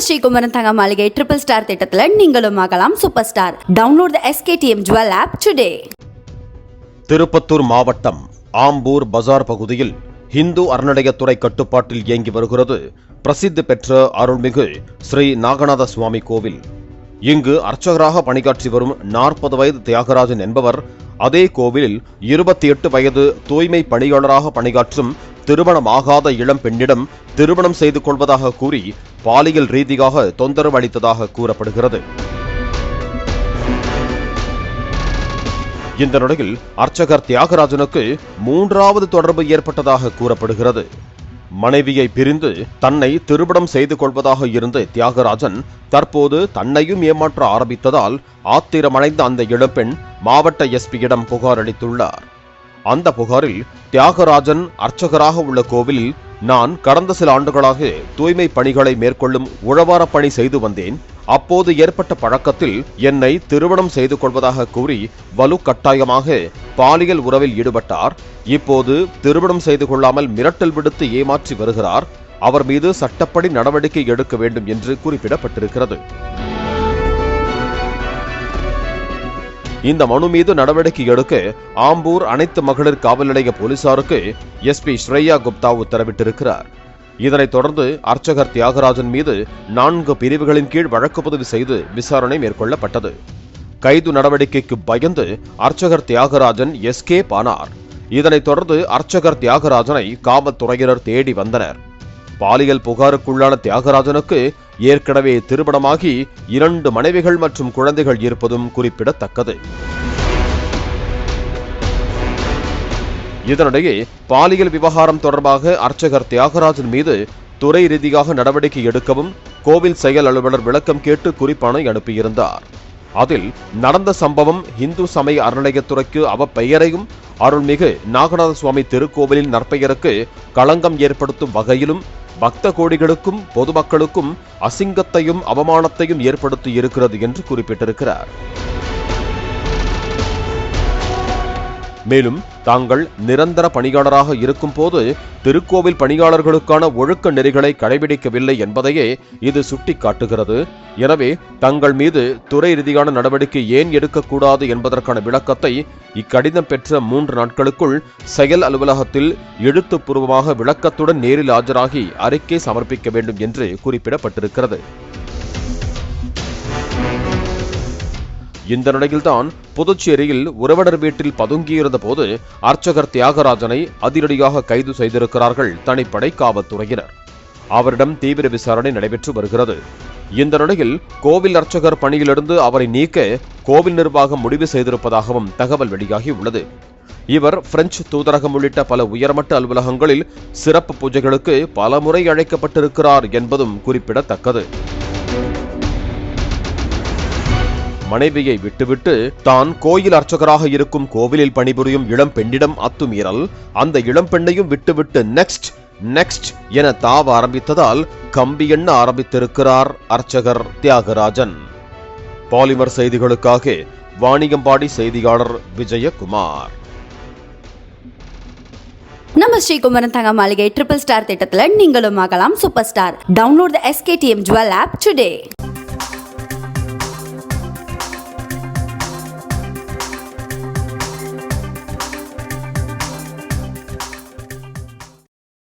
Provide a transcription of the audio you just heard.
ஸ்ரீகுமரன் தங்க மாளிகை triple star திட்டத்தில் நீங்களும் ஆகலாம் super star download the SKTM jewel app today Tiruppattur மாவட்டம் ஆம்பூர் பஜார் பகுதியில் இந்து அறநிலையத்துறை கட்டுப்பாட்டில் இயங்கி வருகிறது பிரசித்தி பெற்ற அருள்மிகு ஸ்ரீ நாகநாத சுவாமி கோவில். இங்கு அர்ச்சகராக பணியாற்றி வரும் நாற்பது வயது தியாகராஜன் என்பவர் அதே கோவிலில் இருபத்தி எட்டு வயது தூய்மை பணியாளராக பணியாற்றும் திருமணமாகாத இளம் பெண்ணிடம் திருமணம் செய்து கொள்வதாக கூறி பாலியல் ரீதியாக தொந்தரவு அளித்ததாக கூறப்படுகிறது. இந்த நிலையில் அர்ச்சகர் தியாகராஜனுக்கு மூன்றாவது தொடர்பு ஏற்பட்டதாக கூறப்படுகிறது. மனைவியை பிரிந்து தன்னை திருமணம் செய்து கொள்வதாக இருந்த தியாகராஜன் தற்போது தன்னையும் ஏமாற்ற ஆரம்பித்ததால் ஆத்திரமடைந்த அந்த இளம்பெண் மாவட்ட எஸ்பியிடம் புகார் அளித்துள்ளார். அந்த புகாரில் தியாகராஜன் அர்ச்சகராக உள்ள கோவிலில் நான் கடந்த சில ஆண்டுகளாக தூய்மை பணிகளை மேற்கொள்ளும் உழவார பணி செய்து வந்தேன். அப்போது ஏற்பட்ட பழக்கத்தில் என்னை திருமணம் செய்து கொள்வதாக கூறி வலு கட்டாயமாக பாலியல் உறவில் ஈடுபட்டார். இப்போது திருமணம் செய்து கொள்ளாமல் மிரட்டல் விடுத்து ஏமாற்றி வருகிறார். அவர் மீது சட்டப்படி நடவடிக்கை எடுக்க வேண்டும் என்று குறிப்பிடப்பட்டிருக்கிறது. இந்த மனு மீது நடவடிக்கை எடுக்க ஆம்பூர் அனைத்து மகளிர் காவல் நிலைய போலீசாருக்கு எஸ்பி ஸ்ரேயா குப்தா உத்தரவிட்டிருக்கிறார். இதனைத் தொடர்ந்து அர்ச்சகர் தியாகராஜன் மீது நான்கு பிரிவுகளின் கீழ் வழக்கு பதிவு செய்து விசாரணை மேற்கொள்ளப்பட்டது. கைது நடவடிக்கைக்கு பயந்து அர்ச்சகர் தியாகராஜன் எஸ்கேப் ஆனார் இதனைத் தொடர்ந்து அர்ச்சகர் தியாகராஜனை காவல்துறையினர் தேடி வந்தனர். பாலியல் புகாருக்குள்ளான தியாகராஜனுக்கு ஏற்கனவே திருமணமாகி இரண்டு மனைவிகள் மற்றும் குழந்தைகள் இருப்பதும் குறிப்பிடத்தக்கது. இதனிடையே பாலியல் விவகாரம் தொடர்பாக அர்ச்சகர் தியாகராஜன் மீது துறை ரீதியாக நடவடிக்கை எடுக்கவும் கோவில் செயல் அலுவலர் விளக்கம் கேட்டு குறிப்பானை அனுப்பியிருந்தார். அதில் நடந்த சம்பவம் இந்து சமய அறநிலையத்துறைக்கு அவ பெயரையும் அருள்மிகு நாகநாத சுவாமி திருக்கோவிலின் நற்பெயருக்கு களங்கம் ஏற்படுத்தும் வகையிலும் பக்த கோடிகளுக்கும் பொதுமக்களுக்கும் அசிங்கத்தையும் அவமானத்தையும் ஏற்படுத்தி இருக்கிறது என்று குறிப்பிட்டிருக்கிறார். மேலும் தாங்கள் நிரந்தர பணியாளராக இருக்கும் போது திருக்கோவில் பணியாளர்களுக்கான ஒழுக்க நெறிகளை கடைபிடிக்கவில்லை என்பதையே இது சுட்டிக்காட்டுகிறது. எனவே தங்கள் மீது துறை ரீதியான நடவடிக்கை ஏன் எடுக்கக்கூடாது என்பதற்கான விளக்கத்தை இக்கடிதம் பெற்ற மூன்று நாட்களுக்குள் செயல் அலுவலகத்தில் எழுத்துப்பூர்வமாக விளக்கத்துடன் நேரில் ஆஜராகி அறிக்கை சமர்ப்பிக்க வேண்டும் என்று குறிப்பிடப்பட்டிருக்கிறது. இந்த நிலையில்தான் புதுச்சேரியில் உறவினர் வீட்டில் பதுங்கியிருந்த போது அர்ச்சகர் தியாகராஜனை அதிரடியாக கைது செய்திருக்கிறார்கள் தனிப்படை காவல்துறையினர். அவரிடம் தீவிர விசாரணை நடைபெற்று வருகிறது. இந்த நிலையில் கோவில் அர்ச்சகர் பணியிலிருந்து அவரை நீக்க கோவில் நிர்வாகம் முடிவு செய்திருப்பதாகவும் தகவல் வெளியாகியுள்ளது. இவர் பிரெஞ்சு தூதரகம் உள்ளிட்ட பல உயர்மட்ட அலுவலகங்களில் சிறப்பு பூஜைகளுக்கு பலமுறை அழைக்கப்பட்டிருக்கிறார் என்பதும் குறிப்பிடத்தக்கது. மனைவியை விட்டுவிட்டு தான் கோயில் அர்ச்சகராக இருக்கும் கோவிலில் பணிபுரியும் இளம் பெண்ணிடம் அத்துமீறல் அந்த இளம் பெண்ணையும் விட்டுவிட்டு நெக்ஸ்ட் நெக்ஸ்ட் என தாவ ஆரம்பித்ததால் கம்பி எண்ண ஆரம்பித்திருக்கிறார் அர்ச்சகர் தியாகராஜன். பாலிமர் செய்திகளுக்காக வாணியம்பாடி செய்தியாளர் விஜயகுமார். நம்ம ஸ்ரீகுமரன் தங்க மாளிகை ட்ரிபிள் ஸ்டார் திட்டத்தில் நீங்களும் ஆகலாம் super star download the SKTM jewel app today